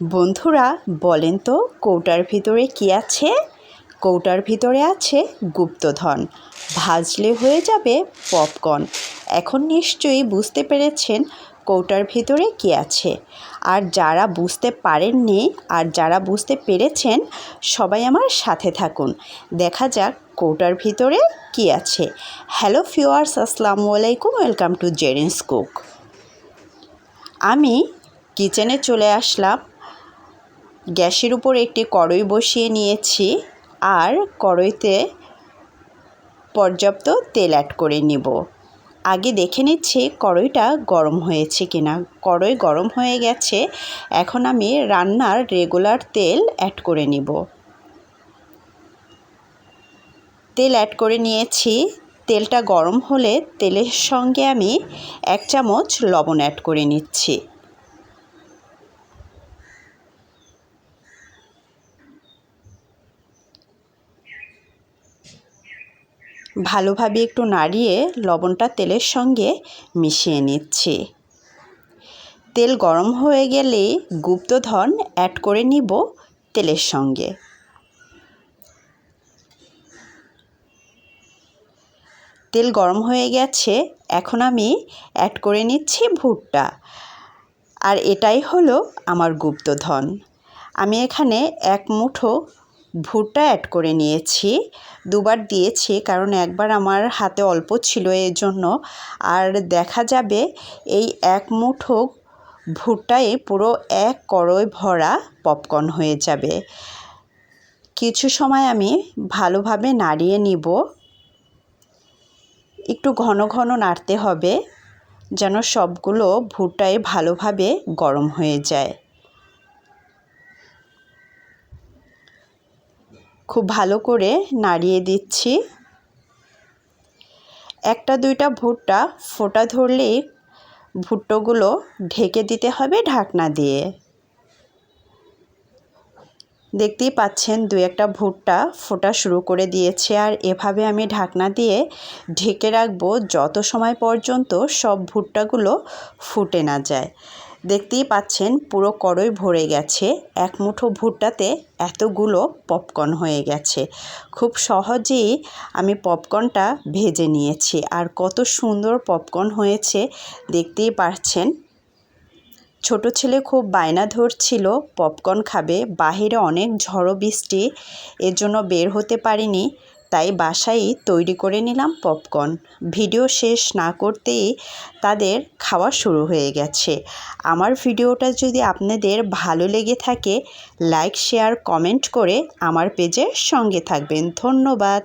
বন্ধুরা, বলেন তো কৌটার ভিতরে কি আছে? কৌটার ভিতরে আছে গুপ্তধন। ভাজলে হয়ে যাবে পপকর্ন। এখন নিশ্চয়ই বুঝতে পেরেছেন কৌটার ভিতরে কি আছে। আর যারা বুঝতে পারেননি আর যারা বুঝতে পেরেছেন, সবাই আমার সাথে থাকুন। দেখা যাক কৌটার ভিতরে কি আছে। হ্যালো ফিওয়ার্স আসসালামু আলাইকুম, ওয়েলকাম টু জেরিন্স কুক। আমি কিচেনে চলে আসলাম গ্যাসের উপর একটি কড়ই বসিয়ে নিয়েছি আর কড়ইতে পর্যাপ্ত তেল অ্যাড করে নিব। আগে দেখে নিচ্ছি কড়ইটা গরম হয়েছে কিনা। কড়ই গরম হয়ে গেছে। এখন আমি রান্নার রেগুলার তেল অ্যাড করে নিব। তেল অ্যাড করে নিয়েছি। তেলটা গরম হলে তেলের সঙ্গে আমি এক চামচ লবণ অ্যাড করে নিচ্ছি। ভালোভাবে একটু নাড়িয়ে লবণটা তেলের সঙ্গে মিশিয়ে নিচ্ছি। তেল গরম হয়ে গেলে গুপ্তধন অ্যাড করে নিব তেলের সঙ্গে। তেল গরম হয়ে গেছে, এখন আমি অ্যাড করে নিচ্ছি ভুট্টা। আর এটাই হলো আমার গুপ্তধন। আমি এখানে এক মুঠো ভুট্টা অ্যাড করে নিয়েছি। দুবার দিয়েছি, কারণ একবার আমার হাতে অল্প ছিল এর জন্য। আর দেখা যাবে এই এক মুঠো ভুট্টায় পুরো এক কড়ই ভরা পপকর্ন হয়ে যাবে। কিছু সময় আমি ভালোভাবে নাড়িয়ে নিব। একটু ঘন ঘন নাড়তে হবে, যেন সবগুলো ভুট্টায় ভালোভাবে গরম হয়ে যায়। খুব ভালো করে নাড়িয়ে দিচ্ছি। একটা, দুইটা ভুট্টা ফোটা ধরলেই ভুট্টোগুলো ঢেকে দিতে হবে ঢাকনা দিয়ে। দেখতেই পাচ্ছেন দু একটা ভুট্টা ফোটা শুরু করে দিয়েছে আর এভাবে আমি ঢাকনা দিয়ে ঢেকে রাখব যত সময় পর্যন্ত সব ভুট্টাগুলো ফুটে না যায়। দেখতেই পাচ্ছেন পুরো কড়ই ভরে গেছে। এক মুঠো ভুট্টাতে এতগুলো পপকর্ন হয়ে গেছে। খুব সহজেই আমি পপকর্নটা ভেজে নিয়েছি। আর কত সুন্দর পপকর্ন হয়েছে দেখতেই পাচ্ছেন। ছোট ছেলে খুব বায়না ধরছিল, পপকর্ন খাবে। বাহিরে অনেক ঝড়ো বৃষ্টি, এর জন্য বের হতে পারিনি। তাই বাসায় তৈরি করে নিলাম পপকর্ন। ভিডিও শেষ না করতেই তাদের খাওয়া শুরু হয়ে গেছে। আমার ভিডিওটা যদি আপনাদের ভালো লেগে থাকে, লাইক, শেয়ার, কমেন্ট করে আমার পেজের সঙ্গে থাকবেন। ধন্যবাদ।